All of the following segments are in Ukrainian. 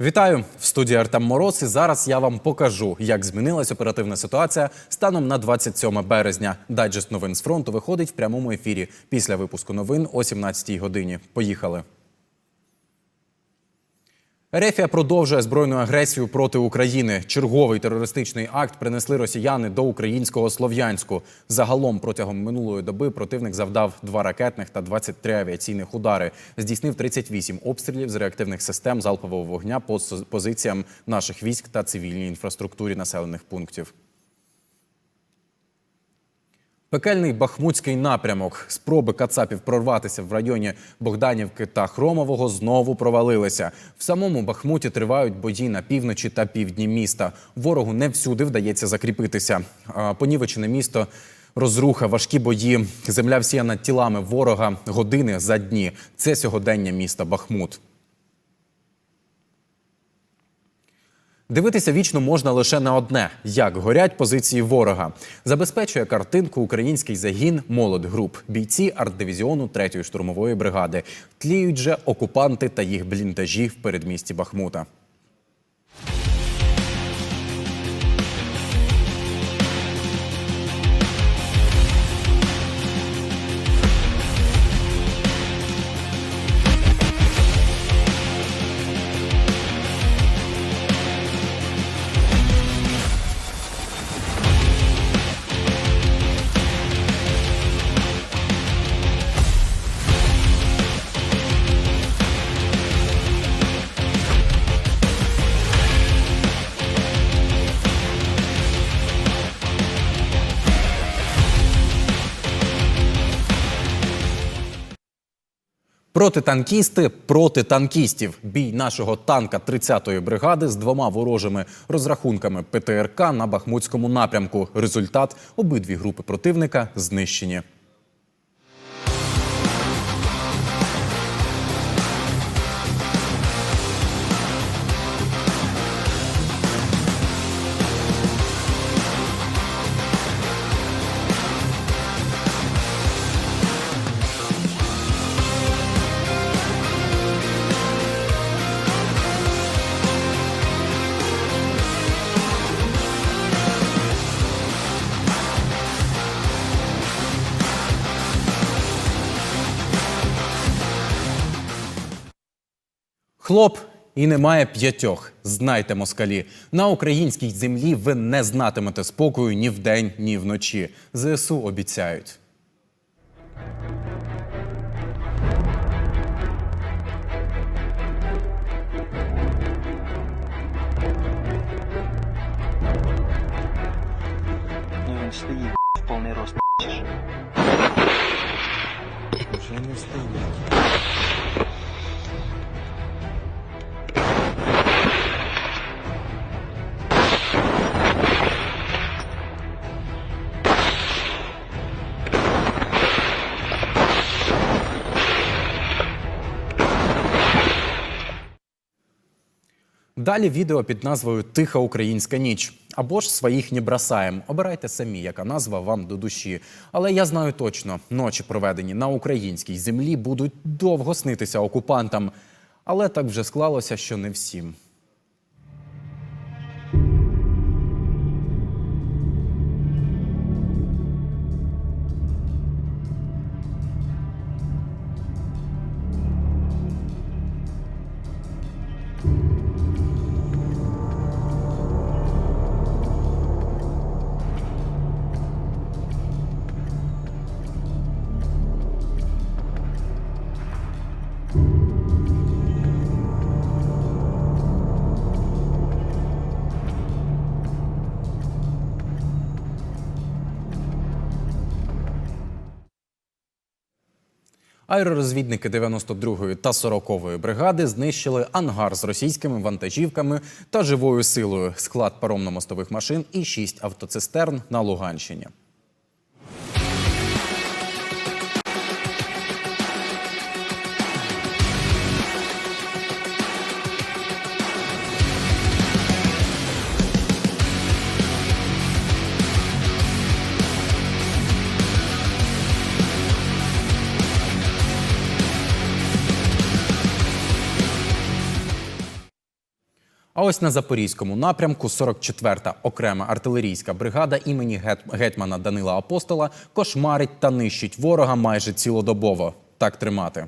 Вітаю в студії Артем Мороз. І зараз я вам покажу, як змінилась оперативна ситуація станом на 27 березня. Дайджест новин з фронту виходить в прямому ефірі після випуску новин о 17 годині. Поїхали. Ерефія продовжує збройну агресію проти України. Черговий терористичний акт принесли росіяни до українського Слов'янську. Загалом протягом минулої доби противник завдав два ракетних та 23 авіаційних удари. Здійснив 38 обстрілів з реактивних систем залпового вогня по позиціям наших військ та цивільній інфраструктурі населених пунктів. Пекельний бахмутський напрямок. Спроби кацапів прорватися в районі Богданівки та Хромового знову провалилися. В самому Бахмуті тривають бої на півночі та півдні міста. Ворогу не всюди вдається закріпитися. Понівечене місто. Розруха, важкі бої, земля всіяна тілами ворога години за дні. Це сьогодення міста Бахмут. Дивитися вічно можна лише на одне: як горять позиції ворога. Забезпечує картинку український загін молод груп, бійці артдивізіону 3-ї штурмової бригади. Тліють же окупанти та їх бліндажі в передмісті Бахмута. Протитанкісти проти танкістів. Бій нашого танка 30-ї бригади з двома ворожими розрахунками ПТРК на Бахмутському напрямку. Результат обидві групи противника знищені. Хлоп і немає п'ятьох. Знайте, москалі, на українській землі ви не знатимете спокою ні вдень, ні вночі. ЗСУ обіцяють. Ну він. Вже не стоїть. Далі відео під назвою Тиха українська ніч або ж своїх не бросаєм. Обирайте самі, яка назва вам до душі. Але я знаю точно, ночі проведені на українській землі будуть довго снитися окупантам. Але так вже склалося, що не всім. Аеророзвідники 92-ї та 40-ї бригади знищили ангар з російськими вантажівками та живою силою, склад паромно-мостових машин і шість автоцистерн на Луганщині. А ось на запорізькому напрямку 44-та окрема артилерійська бригада імені гет- гетьмана Данила Апостола кошмарить та нищить ворога майже цілодобово. Так тримати.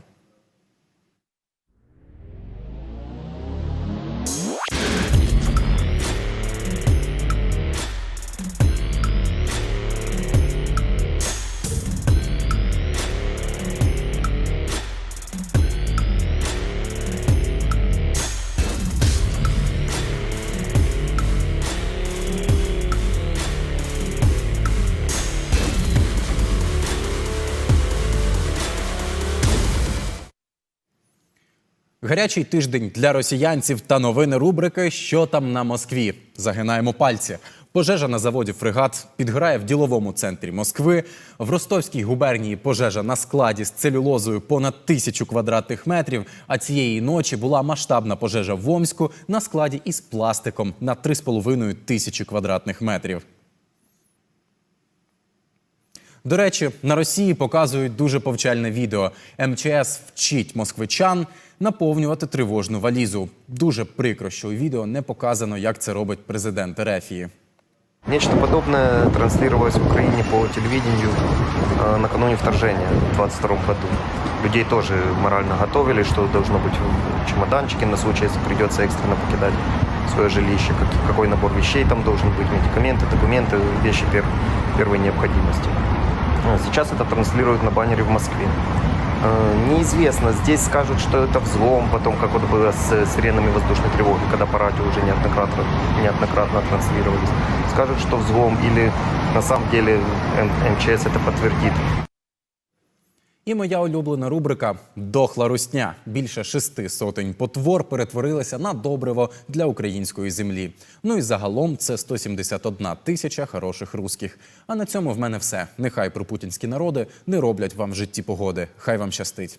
Гарячий тиждень для росіянців та новини рубрики Що там на Москві? Загинаємо пальці. Пожежа на заводі фрегат підграє в діловому центрі Москви. В Ростовській губернії пожежа на складі з целюлозою понад тисячу квадратних метрів. А цієї ночі була масштабна пожежа в Омську на складі із пластиком на 3,5 тисячі квадратних метрів. До речі, на Росії показують дуже повчальне відео. МЧС вчить москвичан наповнювати тривожну валізу. Дуже прикро, що у відео не показано, як це робить президент Ерефії. Нечто подобное транслировалось в Украине по телевидению э, накануне вторжения в 2022 году. Людей тоже морально готовили, что должно быть в чемоданчике на случай, если придется экстренно покидать свое жилище, как- какой набор вещей там должен быть, медикаменты, документы, вещи пер- первой необходимости. Э, Сейчас это транслируют на баннере в Москве. Э, Неизвестно, здесь скажут, что это взлом, потом как вот было с сиренами воздушной тревоги, когда по радио уже неоднократно, неоднократно транслировались. Скажут, что взлом или на самом деле МЧС это подтвердит. І моя улюблена рубрика Дохла русня. Більше шести сотень потвор перетворилися на добриво для української землі. Ну і загалом це 171 тисяча хороших русських. А на цьому в мене все. Нехай пропутінські народи не роблять вам в житті погоди. Хай вам щастить.